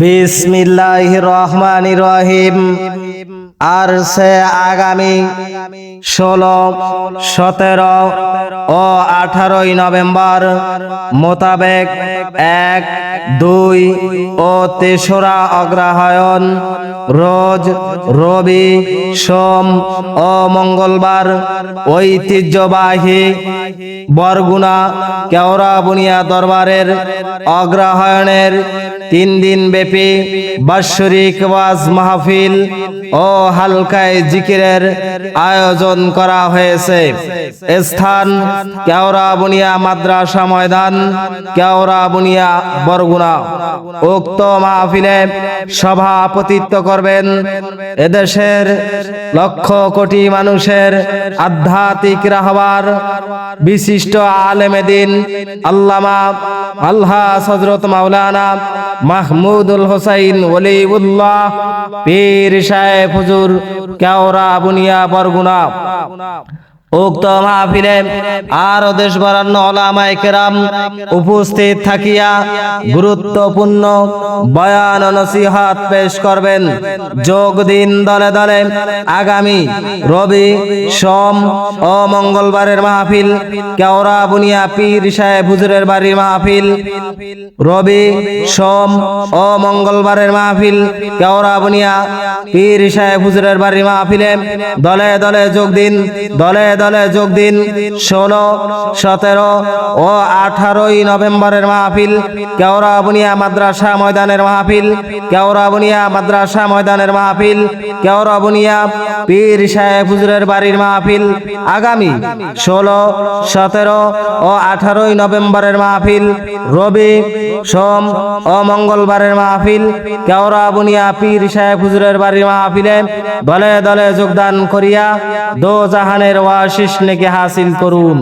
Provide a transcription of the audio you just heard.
বিসমিল্লাহ রহমান রহিম আর সে আগামী ষোলো, সতেরো ও আঠারোই নভেম্বর মোতাবেক এক, দুই ও তেসরা অগ্রহায়ণ, রোজ রবি, সোম ও মঙ্গলবার ঐতিহ্যবাহী বরগুনা কেওড়া বুনিয়া দরবারের অগ্রহায়ণের তিন দিন ব্যাপী বাৎসরিক ওয়াজ মাহফিল ও হালকায় জিকিরের আয়োজন করা হয়েছে। স্থান কেওড়া বুনিয়া মাদ্রাসা ময়দান, কেওড়া বুনিয়া বরগুনা। উক্ত মাহফিলে সভাপতিত্ব করবেন এদেশের লক্ষ কোটি মানুষের আধ্যাত্মিক রাহবার বিশিষ্ট আলেমেদিন আল্লামা আল্লাহ হজরত মাওলানা মাহমুদুল হোসাইন ওলিউল্লাহ পীর সাহেব হুজুর কেওরা বুনিয়া বরগুনা। উক্ত মাহফিলে আরও দেশ বরান্ন ওলামায়ে কেরাম উপস্থিত থাকিয়া গুরুত্বপূর্ণ বয়ান নসিহত পেশ করবেন। যোগ দিন দলে দলে আগামী রবি, সোম ও মঙ্গলবারের মাহফিল, কেওড়া বুনিয়া পীর সাহেব হুজুরের বাড়ির মাহফিল, রবি, সোম ও মঙ্গলবারের মাহফিল, কেওড়া বুনিয়া পীর সাহেব হুজুরের বাড়ির মাহফিলে দলে দলে যোগ দিন দলে দলে যোগ দিন। ষোলো, সতেরো ও আঠারোই নভেম্বরের মাহফিল, কেওড়া বুনিয়া মাদ্রাসা ময়দানের মাহফিল, কেওড়া বুনিয়া মাদ্রাসা ময়দানের মাহফিল, কেওড়া বুনিয়া পীর সাহেব হুজুরের বাড়ির মাহফিল। আগামী ষোলো, সতেরো ও আঠারোই নভেম্বরের মাহফিল, রবি, সোম ও মঙ্গলবারের মাহফিল, কেওড়া বুনিয়া পীর সাহেব হুজুরের বাড়ির মাহফিলে দলে দলে যোগদান করিয়া দো জাহানের ওয়াশিস নেকে হাসিল করুন